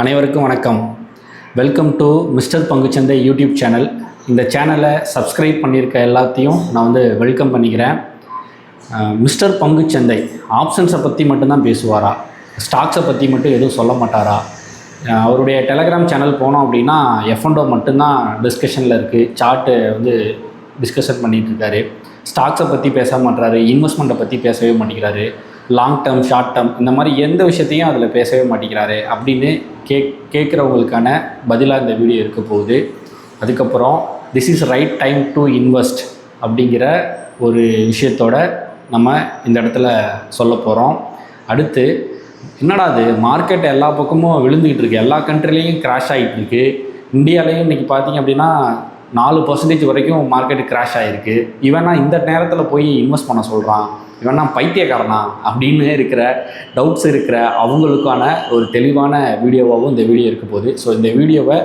அனைவருக்கும் வணக்கம். Welcome to mister பங்குச்சந்தை யூடியூப் சேனல் இந்த சேனலை சப்ஸ்கிரைப் பண்ணியிருக்க எல்லாத்தையும் நான் வந்து வெல்கம் பண்ணிக்கிறேன். மிஸ்டர் பங்குச்சந்தை ஆப்ஷன்ஸை பற்றி மட்டும்தான் பேசுவாரா? ஸ்டாக்ஸை பற்றி மட்டும் எதுவும் சொல்ல மாட்டாரா? அவருடைய டெலகிராம் சேனல் போனோம் அப்படின்னா எஃப்என்டோ மட்டும்தான் டிஸ்கஷனில் இருக்குது சார்ட்டு வந்து டிஸ்கஷன் பண்ணிகிட்ருக்காரு ஸ்டாக்ஸை பற்றி பேச மாட்டுறாரு இன்வெஸ்ட்மெண்ட்டை பற்றி பேசவே மாட்டேங்கிறாரு. லாங் டேர்ம் ஷார்ட் டேர்ம் இந்த மாதிரி எந்த விஷயத்தையும் அதில் பேசவே மாட்டேங்கிறாரு அப்படின்னு கேக் கேட்குறவங்களுக்கான பதிலாக இந்த வீடியோ இருக்க போகுது. அதுக்கப்புறம் this is right time to invest அப்படிங்கிற ஒரு விஷயத்தோட நம்ம இந்த இடத்துல சொல்ல போகிறோம் அடுத்து என்னடா அது மார்க்கெட் எல்லா பக்கமும் விழுந்துக்கிட்டு இருக்கு. எல்லா கண்ட்ரிலையும் கிராஷ் ஆகிட்டு இருக்கு. இந்தியாலையும் இன்றைக்கி பார்த்தீங்க அப்படின்னா நாலு பர்சன்டேஜ் வரைக்கும் மார்க்கெட் கிராஷ் ஆகிருக்கு இவனா இந்த நேரத்தில் போய் இன்வெஸ்ட் பண்ண சொல்கிறான் இவனா பைத்தியக்காரனா அப்படின்னு இருக்கிற டவுட்ஸ் இருக்கிற அவங்களுக்கான ஒரு தெளிவான வீடியோவாகவும் இந்த வீடியோ இருக்க போகுது. ஸோ இந்த வீடியோவை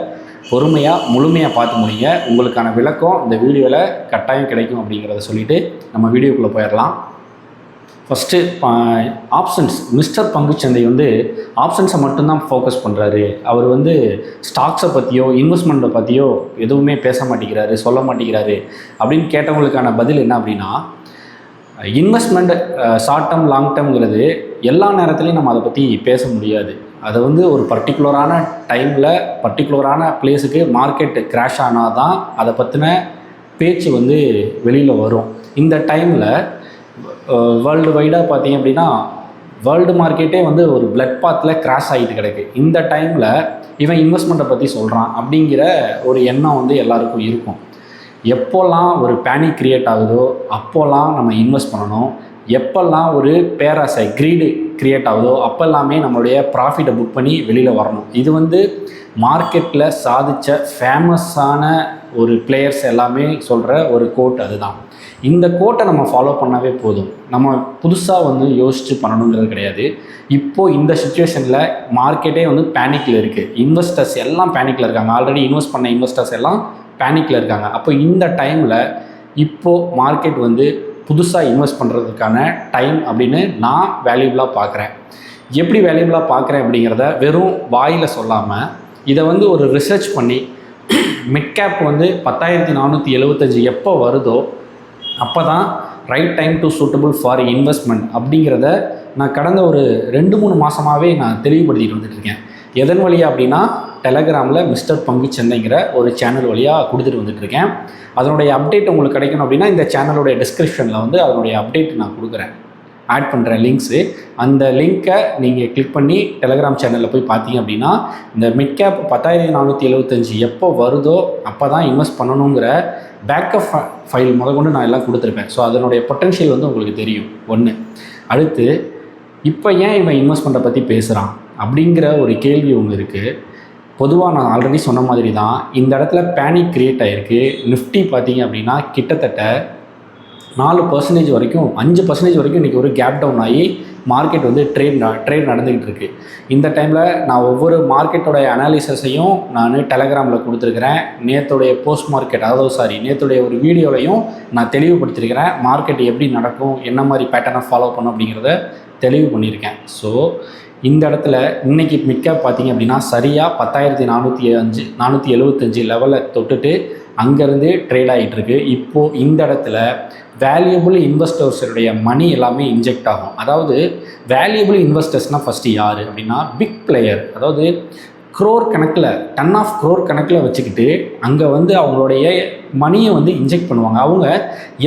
பொறுமையாக முழுமையாக பார்த்து முடியுங்க உங்களுக்கான விளக்கம் இந்த வீடியோவில் கட்டாயம் கிடைக்கும் அப்படிங்கிறத சொல்லிவிட்டு நம்ம வீடியோக்குள்ளே போயிடலாம் ஃபஸ்ட்டு ஆப்ஷன்ஸ் மிஸ்டர் பங்குச்சந்தை வந்து ஆப்ஷன்ஸை மட்டும்தான் ஃபோக்கஸ் பண்ணுறாரு அவர் வந்து ஸ்டாக்ஸை பற்றியோ இன்வெஸ்ட்மெண்ட்டை பற்றியோ எதுவுமே பேச மாட்டேங்கிறாரு சொல்ல மாட்டேங்கிறாரு. அப்படின்னு கேட்டவங்களுக்கான பதில் என்ன அப்படின்னா இன்வெஸ்ட்மெண்ட் ஷார்ட் டேர்ம் லாங் டேர்ம்ங்கிறது எல்லா நேரத்துலையும் நம்ம அதை பற்றி பேச முடியாது. அதை வந்து ஒரு பர்டிகுலரான டைமில் பர்டிகுலரான பிளேஸுக்கு மார்க்கெட் கிராஷ் ஆனால் தான் அதை பற்றின பேச்சு வந்து வெளியில் வரும். இந்த டைமில் வேர்ல்டு வைடாக பார்த்தீங்க அப்படின்னா வேர்ல்டு மார்க்கெட்டே வந்து ஒரு பிளட் பாத்தில் கிராஷ் ஆகிட்டு கிடக்கு. இந்த டைமில் இவன் இன்வெஸ்ட்மெண்ட்டை பற்றி சொல்கிறான் அப்படிங்கிற ஒரு எண்ணம் வந்து எல்லாருக்கும் இருக்கும். எப்போல்லாம் ஒரு பேனிக் கிரியேட் ஆகுதோ அப்போல்லாம் நம்ம இன்வெஸ்ட் பண்ணணும். எப்போல்லாம் ஒரு பேராசை க்ரீடு கிரியேட் ஆகுதோ அப்போல்லாமே நம்மளுடைய ப்ராஃபிட்டை புக் பண்ணி வெளியில் வரணும். இது வந்து மார்க்கெட்டில் சாதித்த ஃபேமஸான ஒரு பிளேயர்ஸ் எல்லாமே சொல்கிற ஒரு கோட் அதுதான். இந்த கோட்டை நம்ம ஃபாலோ பண்ணாவே போதும். நம்ம புதுசாக வந்து யோசித்து பண்ணணுங்கிறது கிடையாது. இப்போது இந்த சுச்சுவேஷனில் மார்க்கெட்டே வந்து பேனிக்கில் இருக்குது இன்வெஸ்டர்ஸ் எல்லாம் பேனிக்கில் இருக்காங்க. ஆல்ரெடி இன்வெஸ்ட் பண்ண இன்வெஸ்டர்ஸ் எல்லாம் பேனிக்கில் இருக்காங்க. அப்போ இந்த டைமில் இப்போது மார்க்கெட் வந்து புதுசாக இன்வெஸ்ட் பண்ணுறதுக்கான டைம் அப்படின்னு நான் வேல்யூபிளாக பார்க்குறேன். எப்படி வேல்யூபிளாக பார்க்குறேன் அப்படிங்கிறத வெறும் வாயில் சொல்லாமல் இதை வந்து ஒரு ரிசர்ச் பண்ணி மிட் கேப் வந்து பத்தாயிரத்தி நானூற்றி எழுபத்தஞ்சி எப்போ வருதோ அப்போ தான் right time to suitable for investment அப்படிங்கிறத நான் கடந்த ஒரு ரெண்டு மூணு மாதமாகவே நான் தெளிவுபடுத்திட்டு வந்துட்டுருக்கேன் எதன் வழியாக அப்படின்னா டெலகிராமில் மிஸ்டர் பங்கு சென்னைங்கிற ஒரு சேனல் வழியாக கொடுத்துட்டு வந்துட்டுருக்கேன். அதனுடைய அப்டேட் உங்களுக்கு கிடைக்கணும் அப்படின்னா இந்த சேனலுடைய டிஸ்கிரிப்ஷனில் வந்து அதனுடைய அப்டேட் நான் கொடுக்குறேன். ஆட் பண்ணுறேன் லிங்க்ஸு அந்த லிங்க்கை நீங்கள் கிளிக் பண்ணி டெலகிராம் சேனலில் போய் பார்த்தீங்க அப்படின்னா இந்த மிட் கேப் பத்தாயிரத்தி நானூற்றி எழுபத்தஞ்சு எப்போ வருதோ அப்போ தான் இன்வெஸ்ட் பண்ணணுங்கிற பேக்கப் ஃபைல் முத கொண்டு நான் எல்லாம் கொடுத்துருப்பேன். ஸோ அதனுடைய பொட்டன்ஷியல் வந்து உங்களுக்கு தெரியும். ஒன்று அடுத்து இப்போ ஏன் இவன் இன்வெஸ்ட்மெண்ட்டை பற்றி பேசுகிறான் அப்படிங்கிற ஒரு கேள்வி ஒன்று இருக்குது பொதுவாக நான் ஆல்ரெடி சொன்ன மாதிரி தான் இந்த இடத்துல பேனிக் க்ரியேட் ஆகிருக்கு நிஃப்டி பார்த்தீங்க அப்படின்னா கிட்டத்தட்ட நாலு பர்சன்டேஜ் வரைக்கும் அஞ்சு பர்சன்டேஜ் வரைக்கும் இன்றைக்கி ஒரு கேப் டவுன் ஆகி மார்க்கெட் வந்து ட்ரேட் ட்ரேட் நடந்துக்கிட்டு இருக்கு. இந்த டைமில் நான் ஒவ்வொரு மார்க்கெட்டோடைய அனாலிசஸையும் நான் டெலகிராமில் கொடுத்துருக்குறேன். நேற்றுடைய போஸ்ட் மார்க்கெட் அதாவது சாரி நேற்றுடைய ஒரு வீடியோலையும் நான் தெளிவுபடுத்திருக்கிறேன். மார்க்கெட் எப்படி நடக்கும் என்ன மாதிரி பேட்டர்னை ஃபாலோ பண்ணும் அப்படிங்கிறத தெளிவு பண்ணியிருக்கேன். ஸோ இந்த இடத்துல இன்னைக்கு மிட்கேப் பார்த்தீங்க அப்படின்னா சரியாக பத்தாயிரத்தி நானூற்றி அஞ்சு நானூற்றி எழுபத்தஞ்சு லெவலில் தொட்டுட்டு அங்கேருந்து ட்ரேட் ஆகிட்டுருக்கு இப்போது இந்த இடத்துல வேல்யூபிள் இன்வெஸ்டர்ஸுடைய மணி எல்லாமே இன்ஜெக்ட் ஆகும். அதாவது வேல்யூபிள் இன்வெஸ்டர்ஸ்னால் ஃபஸ்ட்டு யார் அப்படின்னா பிக் பிளேயர் அதாவது க்ரோர் கணக்கில் டன் ஆஃப் க்ரோர் கணக்கில் வச்சுக்கிட்டு அங்கே வந்து அவங்களுடைய மணியை வந்து இன்ஜெக்ட் பண்ணுவாங்க. அவங்க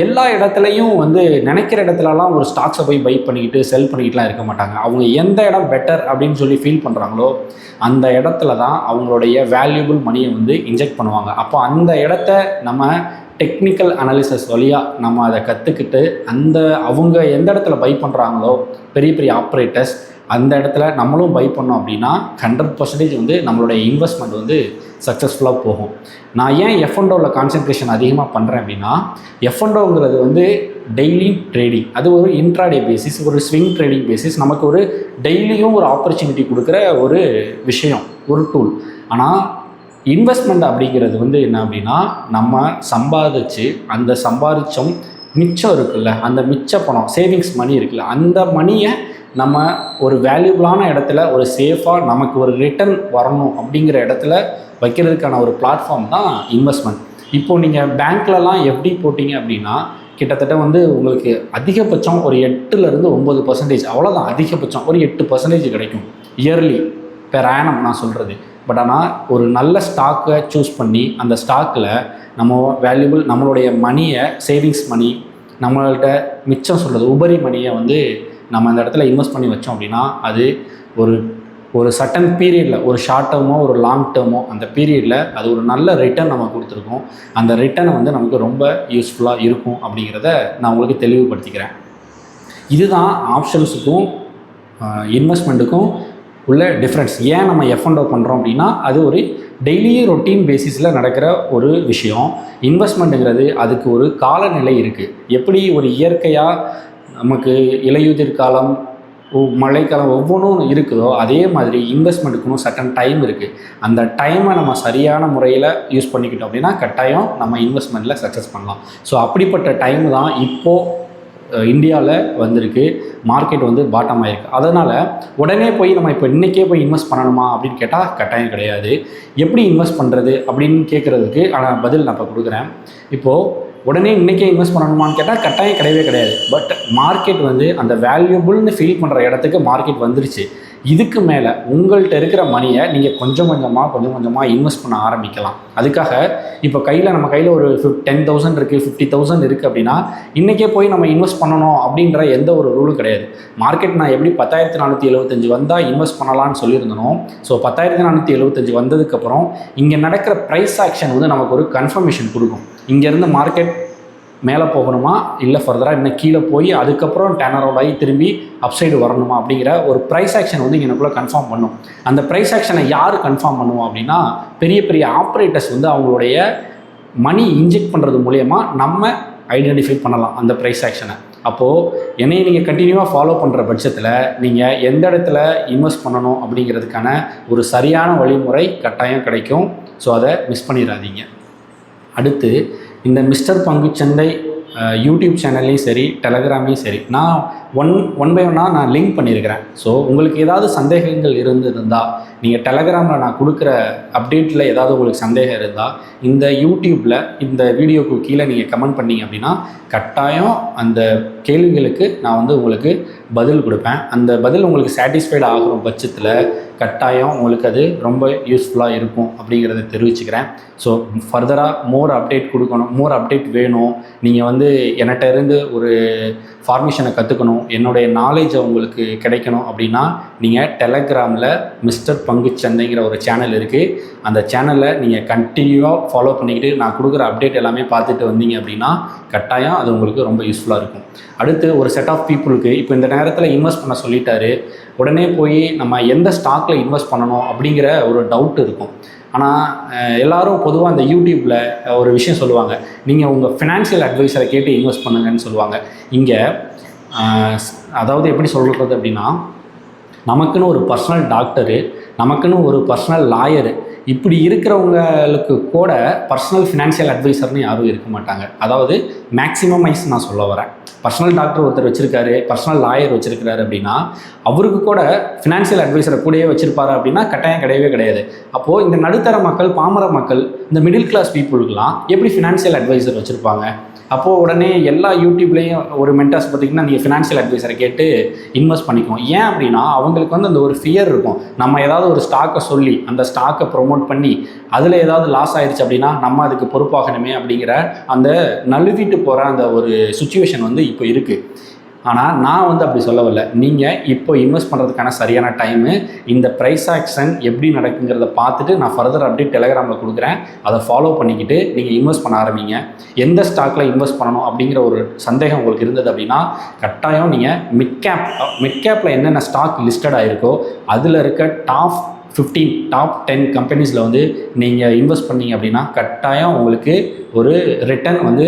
எல்லா இடத்துலையும் வந்து நினைக்கிற இடத்துலலாம் ஒரு ஸ்டாக்ஸை போய் பை பண்ணிக்கிட்டு செல் பண்ணிக்கிட்டுலாம் இருக்க மாட்டாங்க. அவங்க எந்த இடம் பெட்டர் அப்படின்னு சொல்லி ஃபீல் பண்ணுறாங்களோ அந்த இடத்துல தான் அவங்களுடைய வேல்யூபிள் மணியை வந்து இன்ஜெக்ட் பண்ணுவாங்க. அப்போ அந்த இடத்த நம்ம டெக்னிக்கல் அனாலிசிஸ் வழியாக நம்ம அதை கற்றுக்கிட்டு அந்த அவங்க எந்த இடத்துல பை பண்ணுறாங்களோ பெரிய பெரிய ஆப்ரேட்டர்ஸ் அந்த இடத்துல நம்மளும் பை பண்ணோம் அப்படின்னா ஹண்ட்ரட் பர்சன்டேஜ் வந்து நம்மளுடைய இன்வெஸ்ட்மெண்ட் வந்து சக்ஸஸ்ஃபுல்லாக போகும். நான் ஏன் எஃப்என்டோவில் கான்சென்ட்ரேஷன் அதிகமாக பண்ணுறேன் அப்படின்னா எஃப்என்டோங்கிறது வந்து டெய்லி ட்ரேடிங் அது ஒரு இன்ட்ராடே பேசிஸ் ஒரு ஸ்விங் ட்ரேடிங் பேசிஸ் நமக்கு ஒரு டெய்லியும் ஒரு ஆப்பர்ச்சுனிட்டி கொடுக்குற ஒரு விஷயம் ஒரு டூல் ஆனால் இன்வெஸ்ட்மெண்ட் அப்படிங்கிறது வந்து என்ன அப்படின்னா நம்ம சம்பாதிச்சு அந்த சம்பாதிச்சோம் மிச்சம் இருக்குல்ல அந்த மிச்ச பணம் சேவிங்ஸ் மணி இருக்குல்ல அந்த மணியை நம்ம ஒரு வேல்யூபிளான இடத்துல ஒரு சேஃபாக நமக்கு ஒரு ரிட்டர்ன் வரணும் அப்படிங்கிற இடத்துல வைக்கிறதுக்கான ஒரு பிளாட்ஃபார்ம் தான் இன்வெஸ்ட்மெண்ட் இப்போது நீங்கள் பேங்க்லலாம் எப்படி போட்டிங்க அப்படின்னா கிட்டத்தட்ட வந்து உங்களுக்கு அதிகபட்சம் ஒரு எட்டுலேருந்து ஒம்பது பர்சன்டேஜ் அவ்வளோதான் அதிகபட்சம் ஒரு எட்டு பர்சன்டேஜ் கிடைக்கும். இயர்லி பெர் ஆனம் நான் சொல்கிறது பட் ஆனால் ஒரு நல்ல ஸ்டாக்கை சூஸ் பண்ணி அந்த ஸ்டாக்கில் நம்ம வேல்யூபிள் நம்மளுடைய மணியை சேவிங்ஸ் மணி நம்மள்கிட்ட மிச்சம் சொல்கிறது உபரி மணியை வந்து நம்ம அந்த இடத்துல இன்வெஸ்ட் பண்ணி வச்சோம் அப்படின்னா அது ஒரு ஒரு சட்டன் பீரியடில் ஒரு ஷார்ட் டேர்மோ ஒரு லாங் டேர்மோ அந்த பீரியடில் அது ஒரு நல்ல ரிட்டர்ன் நம்ம கொடுத்துருக்கோம். அந்த ரிட்டர்னை வந்து நமக்கு ரொம்ப யூஸ்ஃபுல்லாக இருக்கும் அப்படிங்கிறத நான் உங்களுக்கு தெளிவுபடுத்திக்கிறேன். இதுதான் ஆப்ஷன்ஸுக்கும் இன்வெஸ்ட்மெண்ட்டுக்கும் உள்ள டிஃப்ரென்ஸ் ஏன் நம்ம எஃப் அண்டோ பண்ணுறோம் அப்படின்னா அது ஒரு டெய்லி ரொட்டீன் பேசிஸில் நடக்கிற ஒரு விஷயம். இன்வெஸ்ட்மெண்ட்டுங்கிறது அதுக்கு ஒரு காலநிலை இருக்குது எப்படி ஒரு இயற்கையாக நமக்கு இலையுதிர் காலம் மழைக்காலம் ஒவ்வொன்றும் இருக்குதோ அதே மாதிரி இன்வெஸ்ட்மெண்ட்டுக்குன்னு சட்டன் டைம் இருக்குது அந்த டைமை நம்ம சரியான முறையில் யூஸ் பண்ணிக்கிட்டோம் அப்படின்னா கட்டாயம் நம்ம இன்வெஸ்ட்மெண்ட்டில் சக்ஸஸ் பண்ணலாம். ஸோ அப்படிப்பட்ட டைம் தான் இப்போது இந்தியாவில் வந்திருக்கு. மார்க்கெட் வந்து பாட்டம் ஆயிருக்கு. அதனால் உடனே போய் நம்ம இப்போ இன்றைக்கே போய் இன்வெஸ்ட் பண்ணணுமா அப்படின்னு கேட்டால் கட்டாயம் கிடையாது. எப்படி இன்வெஸ்ட் பண்ணுறது அப்படின்னு கேட்குறதுக்கு ஆனால் பதில் நான் இப்போ கொடுக்குறேன். இப்போது உடனே இன்றைக்கே இன்வெஸ்ட் பண்ணணுமான்னு கேட்டால் கட்டாயம் கிடையவே கிடையாது. பட் மார்க்கெட் வந்து அந்த வேல்யூபுள்னு ஃபீல் பண்ணுற இடத்துக்கு மார்க்கெட் வந்துருச்சு. இதுக்கு மேலே உங்கள்கிட்ட இருக்கிற மணியை நீங்கள் கொஞ்சம் கொஞ்சமாக கொஞ்சம் கொஞ்சமாக இன்வெஸ்ட் பண்ண ஆரம்பிக்கலாம். அதுக்காக இப்போ கையில் நம்ம கையில் ஒரு ஃபிஃப் டென் தௌசண்ட் இருக்குது ஃபிஃப்டி தௌசண்ட் இருக்குது அப்படின்னா இன்றைக்கே போய் நம்ம இன்வெஸ்ட் பண்ணணும் அப்படின்ற எந்த ஒரு ரூலும் கிடையாது. மார்க்கெட் நான் எப்படி பத்தாயிரத்தி நானூற்றி எழுபத்தஞ்சு வந்தால் இன்வெஸ்ட் பண்ணலாம்னு சொல்லியிருந்தனோ ஸோ பத்தாயிரத்தி நானூற்றி எழுபத்தஞ்சு வந்ததுக்கப்புறம் இங்கே நடக்கிற ப்ரைஸ் ஆக்ஷன் வந்து நமக்கு ஒரு கன்ஃபர்மேஷன் கொடுக்கும். இங்கேருந்து மார்க்கெட் மேலே போகணுமா? இல்லை ஃபர்தராக இன்னும் கீழே போய் அதுக்கப்புறம் டேன் ஆகி திரும்பி அப்சைடு வரணுமா? அப்படிங்கிற ஒரு ப்ரைஸ் ஆக்ஷன் வந்து எனக்குள்ளே கன்ஃபார்ம் பண்ணும். அந்த ப்ரைஸ் ஆக்ஷனை யார் கன்ஃபார்ம் பண்ணுவோம் அப்படின்னா பெரிய பெரிய ஆப்ரேட்டர்ஸ் வந்து அவங்களுடைய மணி இன்ஜெக்ட் பண்ணுறது மூலயமா நம்ம ஐடென்டிஃபை பண்ணலாம் அந்த ப்ரைஸ் ஆக்ஷனை அப்போது என்னையை நீங்கள் கண்டினியூவாக ஃபாலோ பண்ணுற பட்சத்தில் நீங்கள் எந்த இடத்துல இன்வெஸ்ட் பண்ணணும் அப்படிங்கிறதுக்கான ஒரு சரியான வழிமுறை கட்டாயம் கிடைக்கும். ஸோ அதை மிஸ் பண்ணிடாதீங்க. அடுத்து இந்த மிஸ்டர் பங்குச்சந்தை யூடியூப் சேனல்லையும் சரி டெலகிராம்லேயும் சரி நான் ஒன் ஒன் பை ஒன்னாக நான் லிங்க் பண்ணியிருக்கிறேன். ஸோ உங்களுக்கு ஏதாவது சந்தேகங்கள் இருந்திருந்தால் நீங்கள் டெலகிராமில் நான் கொடுக்குற அப்டேட்டில் ஏதாவது உங்களுக்கு சந்தேகம் இருந்தால் இந்த யூடியூப்பில் இந்த வீடியோக்கு கீழே நீங்கள் கமெண்ட் பண்ணீங்க அப்படின்னா கட்டாயம் அந்த கேள்விகளுக்கு நான் வந்து உங்களுக்கு பதில் கொடுப்பேன். அந்த பதில் உங்களுக்கு சாட்டிஸ்ஃபைடு ஆகிற பட்சத்தில் கட்டாயம் உங்களுக்கு அது ரொம்ப யூஸ்ஃபுல்லாக இருக்கும் அப்படிங்கிறத தெரிவிச்சுக்கிறேன். ஸோ ஃபர்தராக மோர் அப்டேட் கொடுக்கணும் மோர் அப்டேட் வேணும். நீங்கள் வந்து என்கிட்ட இருந்து ஒரு ஃபார்மேஷனை கற்றுக்கணும் என்னுடைய நாலேஜை உங்களுக்கு கிடைக்கணும் அப்படின்னா நீங்கள் டெலகிராமில் மிஸ்டர் பங்குச்சந்தைங்கிற ஒரு சேனல் இருக்குது அந்த சேனலை நீங்கள் கண்டினியூவாக ஃபாலோ பண்ணிக்கிட்டு நான் கொடுக்குற அப்டேட் எல்லாமே பார்த்துட்டு வந்தீங்க அப்படின்னா கட்டாயம் அது உங்களுக்கு ரொம்ப யூஸ்ஃபுல்லாக இருக்கும். அடுத்து ஒரு செட் ஆஃப் பீப்புளுக்கு இப்போ இந்த நேரத்தில் இன்வெஸ்ட் பண்ண சொல்லிட்டாரு. உடனே போய் நம்ம எந்த ஸ்டாக்கில் இன்வெஸ்ட் பண்ணணும் அப்படிங்கிற ஒரு டவுட் இருக்கும். ஆனால் எல்லோரும் பொதுவாக அந்த யூடியூப்பில் ஒரு விஷயம் சொல்லுவாங்க. நீங்கள் உங்கள் ஃபினான்ஷியல் அட்வைஸரை கேட்டு இன்வெஸ்ட் பண்ணுங்கன்னு சொல்லுவாங்க. இங்கே அதாவது எப்படி சொல்கிறது அப்படின்னா நமக்குன்னு ஒரு பர்சனல் டாக்டரு நமக்குன்னு ஒரு பர்சனல் லாயரு இப்படி இருக்கிறவங்களுக்கு கூட பர்சனல் ஃபினான்ஷியல் அட்வைசர்னு யாரும் இருக்க மாட்டாங்க. அதாவது மேக்ஸிமமைஸ் நான் சொல்ல வரேன். பர்சனல் டாக்டர் ஒருத்தர் வச்சுருக்காரு பர்சனல் லாயர் வச்சுருக்காரு அப்படின்னா அவருக்கு கூட ஃபினான்ஷியல் அட்வைசரை கூடயே வச்சுருப்பாரு அப்படின்னா கட்டாயம் கிடையவே கிடையாது. அப்போது இந்த நடுத்தர மக்கள் பாமர மக்கள் இந்த மிடில் கிளாஸ் பீப்புளுக்கெலாம் எப்படி ஃபினான்ஷியல் அட்வைசர் வச்சுருப்பாங்க? அப்போது உடனே எல்லா யூடியூப்லேயும் ஒரு மென்டர்ஸ் பார்த்திங்கன்னா நீங்கள் ஃபினான்ஷியல் அட்வைசரை கேட்டு இன்வெஸ்ட் பண்ணிக்குவோம் ஏன் அப்படின்னா அவங்களுக்கு வந்து அந்த ஒரு ஃபியர் இருக்கும். நம்ம ஏதாவது ஒரு ஸ்டாக்கை சொல்லி அந்த ஸ்டாக்கை ப்ரொமோட் பண்ணி அதில் ஏதாவது லாஸ் ஆயிடுச்சு அப்படின்னா நம்ம அதுக்கு பொறுப்பாகணுமே அப்படிங்கிற அந்த நழுவிட்டு போகிற அந்த ஒரு சுச்சுவேஷன் வந்து இப்போ இருக்குது ஆனால் நான் வந்து அப்படி சொல்ல வரல நீங்கள் இப்போ இன்வெஸ்ட் பண்ணுறதுக்கான சரியான டைமு இந்த ப்ரைஸ் ஆக்ஷன் எப்படி நடக்குங்கிறத பார்த்துட்டு நான் ஃபர்தர் அப்டேட் டெலகிராமில் கொடுக்குறேன். அதை ஃபாலோ பண்ணிக்கிட்டு நீங்கள் இன்வெஸ்ட் பண்ண ஆரம்பிங்க. எந்த ஸ்டாக்கில் இன்வெஸ்ட் பண்ணணும் அப்படிங்கிற ஒரு சந்தேகம் உங்களுக்கு இருந்தது அப்படின்னா கட்டாயம் நீங்கள் மிட் கேப் மிட் கேப்பில் என்னென்ன ஸ்டாக் லிஸ்டட் ஆகிருக்கோ அதில் இருக்க டாப் 15 டாப் டென் கம்பெனிஸில் வந்து நீங்கள் இன்வெஸ்ட் பண்ணீங்க அப்படின்னா கட்டாயம் உங்களுக்கு ஒரு ரிட்டர்ன் வந்து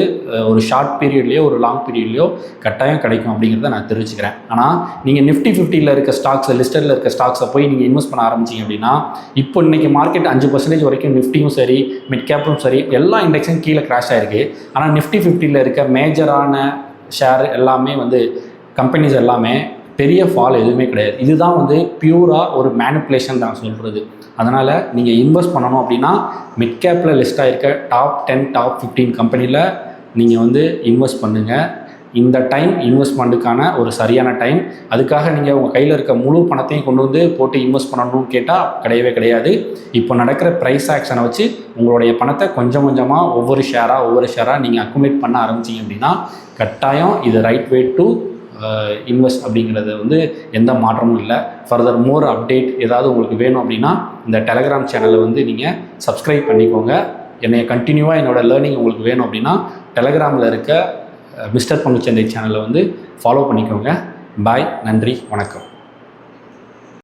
ஒரு ஷார்ட் பீரியட்லேயோ ஒரு லாங் பீரியட்லேயோ கட்டாயம் கிடைக்கும் அப்படிங்கிறத நான் தெரிவிச்சுக்கிறேன் ஆனால் நீங்கள் நிஃப்டி ஃபிஃப்டியில் இருக்க ஸ்டாக்ஸ் லிஸ்டரில் இருக்க ஸ்டாக்ஸை போய் நீங்கள் இன்வெஸ்ட் பண்ண ஆரம்பிச்சிங்க அப்படின்னா இப்போ இன்றைக்கி மார்க்கெட் அஞ்சு பர்சன்டேஜ் வரைக்கும் நிஃப்டியும் சரி மிட் கேப்பும் சரி எல்லா இண்டெக்ஸும் கீழே கிராஷ் ஆகிருக்கு ஆனால் நிஃப்டி ஃபிஃப்டியில் இருக்க மேஜரான ஷேர் எல்லாமே வந்து கம்பெனிஸ் எல்லாமே பெரிய ஃபால் எதுவுமே கிடையாது. இதுதான் வந்து பியூராக ஒரு மேனிப்புலேஷன் நான் சொல்கிறது அதனால் நீங்கள் இன்வெஸ்ட் பண்ணணும் அப்படின்னா மிட் கேப்பில் லிஸ்ட் ஆகிருக்க டாப் டென் டாப் ஃபிஃப்டீன் கம்பெனியில் நீங்கள் வந்து இன்வெஸ்ட் பண்ணுங்கள் இந்த டைம் இன்வெஸ்ட்மெண்ட்டுக்கான ஒரு சரியான டைம் அதுக்காக நீங்கள் உங்கள் கையில் இருக்க முழு பணத்தையும் கொண்டு வந்து போட்டு இன்வெஸ்ட் பண்ணணும்னு கேட்டால் கிடையவே கிடையாது. இப்போ நடக்கிற ப்ரைஸ் ஆக்ஷனை வச்சு உங்களுடைய பணத்தை கொஞ்சம் கொஞ்சமாக ஒவ்வொரு ஷேராக ஒவ்வொரு ஷேராக நீங்கள் அக்குமுலேட் பண்ண ஆரம்பிச்சிங்க அப்படின்னா கட்டாயம் இது ரைட் வே டு இன்வெஸ்ட் அப்படிங்கிறது வந்து எந்த மாற்றமும் இல்லை. ஃபர்தர் மோர் அப்டேட் ஏதாவது உங்களுக்கு வேணும் அப்படின்னா இந்த டெலகிராம் சேனலை வந்து நீங்கள் சப்ஸ்கிரைப் பண்ணிக்கோங்க. என்னைய கண்டினியூவாக என்னோடய லேர்னிங் உங்களுக்கு வேணும் அப்படின்னா டெலகிராமில் இருக்க மிஸ்டர் பங்குச்சந்தை சேனலை வந்து ஃபாலோ பண்ணிக்கோங்க. பாய் நன்றி வணக்கம்.